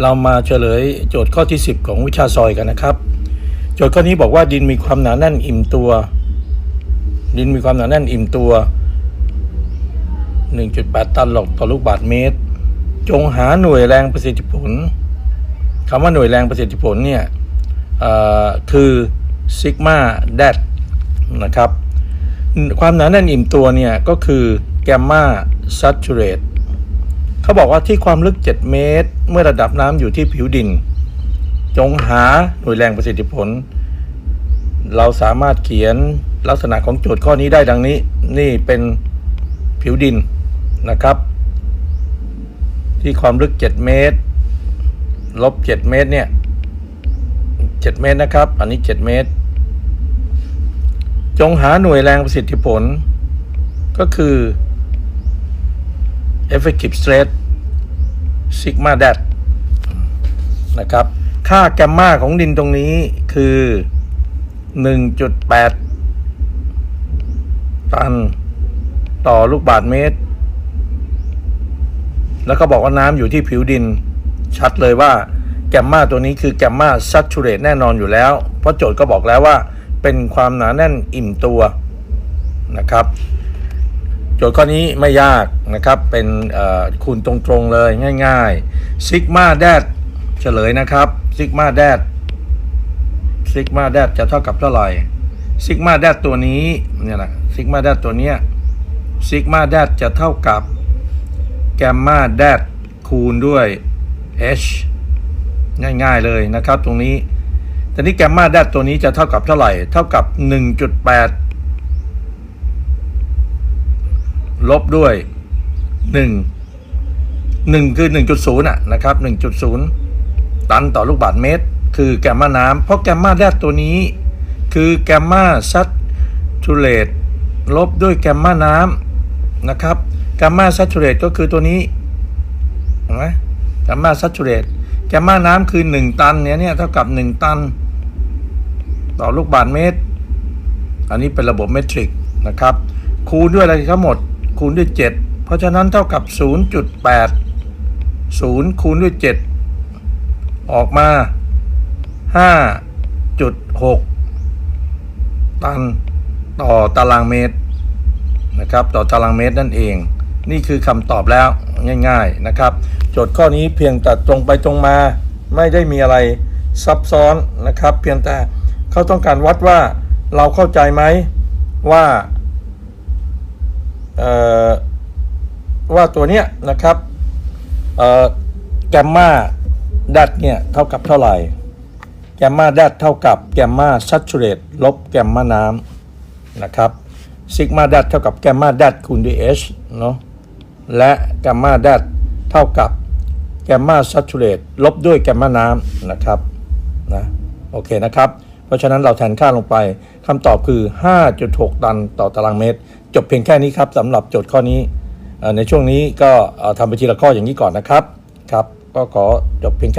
เรามาเฉลยโจทย์ข้อที่ 10 ของวิชาซอยกันนะครับ โจทย์ข้อนี้บอกว่าดินมีความหนาแน่นอิ่มตัว ดินมีความหนาแน่นอิ่มตัว 1.8 ตันหลอกต่อลูกบาศก์เมตร จงหาหน่วยแรงประสิทธิผลคำว่าหน่วยแรงประสิทธิผลเนี่ยคือซิกมาแดดนะครับ ความหนาแน่นอิ่มตัวเนี่ยก็คือแกมมาซัตูเรต เขาบอกว่าที่ความลึก 7 เมตร เมื่อระดับน้ำอยู่ที่ผิวดิน จงหาหน่วยแรงประสิทธิผล เราสามารถเขียนลักษณะของโจทย์ข้อนี้ได้ดังนี้ นี่เป็นผิวดินนะครับ ที่ความลึก 7 เมตร ลบ 7 เมตรเนี่ย 7 เมตรนะครับ อันนี้ 7 เมตร จงหาหน่วยแรงประสิทธิผล ก็คือ effective stress sigma dat นะครับ ค่าแกมมาของดินตรงนี้คือ 1.8 ตันต่อลูกบาศก์เมตร แล้วก็บอกว่าน้ำอยู่ที่ผิวดิน ชัดเลยว่าแกมมาตัวนี้คือแกมมาซัตูเรตแน่นอนอยู่แล้ว เพราะโจทย์ก็บอกแล้วว่า เป็นความหนาแน่นอิ่มตัวนะครับ จทย์ข้อนี้ไม่ยากนะครับ เป็นคูณตรงๆเลยง่ายๆซิกมาแดดเฉลยนะครับซิกมาแดดซิกมาแดดจะเท่ากับเท่าไหร่ซิกมาแดดตัวนี้เนี่ยแหละซิกมาแดดตัวเนี้ยซิกมาแดดจะเท่ากับแกมมาแดดคูณด้วย h ง่ายๆเลยนะครับ ตรงนี้ตอนนี้แกมมาแดดตัวนี้จะเท่ากับเท่าไหร่ เท่ากับ 1.8 ลบด้วย1 1คือ1.0อะนะครับ1.0ตันต่อลูกบาศเมตร คือแกมมาน้ำเพราะแกมมาแดดตัวนี้ คือแกมมาซัตูเรตลบด้วยแกมมาน้ำนะครับแกมมาซัตูเรตก็คือตัวนี้เห็นไหมแกมมาซัตูเรตแกมมาน้ำคือ 1 ตันเนี่ยเนี่ยเท่ากับ 1 ตัน ต่อลูกบาศเมตร อันนี้เป็นระบบเมตริกนะครับ คูณด้วยอะไรทั้งหมด คูณด้วย 7 เพราะฉะนั้นเท่ากับ 0.8 0 คูณด้วย 7 ออกมา 5.6 ตันต่อตารางเมตรนะครับต่อตารางเมตรนั่นเอง นี่คือคำตอบแล้วง่าย ๆนะครับ โจทย์ข้อนี้เพียงแต่ตรงไปตรงมา ไม่ได้มีอะไรซับซ้อนนะครับ เพียงแต่เขาต้องการวัดว่าเราเข้าใจไหมว่า ว่าตัวเนี้ยนะครับแกมมาดัตเนี่ยเท่ากับเท่าไหร่แกมมาดัตเท่ากับแกมมาซัตูเรตลบแกมมาน้ำนะครับซิกมาดัตเท่ากับแกมมาดัตคูณด้วย h เนาะและแกมมาดัตเท่ากับแกมมาซัตูเรตลบด้วยแกมมาน้ำนะครับนะโอเคนะครับ เพราะฉะนั้นเราแทนค่าลงไปคำตอบคือ 5.6 ตันต่อตารางเมตร จบเพียงแค่นี้ครับสำหรับโจทย์ข้อนี้ในช่วงนี้ก็ทำไปทีละข้ออย่างนี้ก่อนนะครับครับ ก็ขอจบเพียงแค่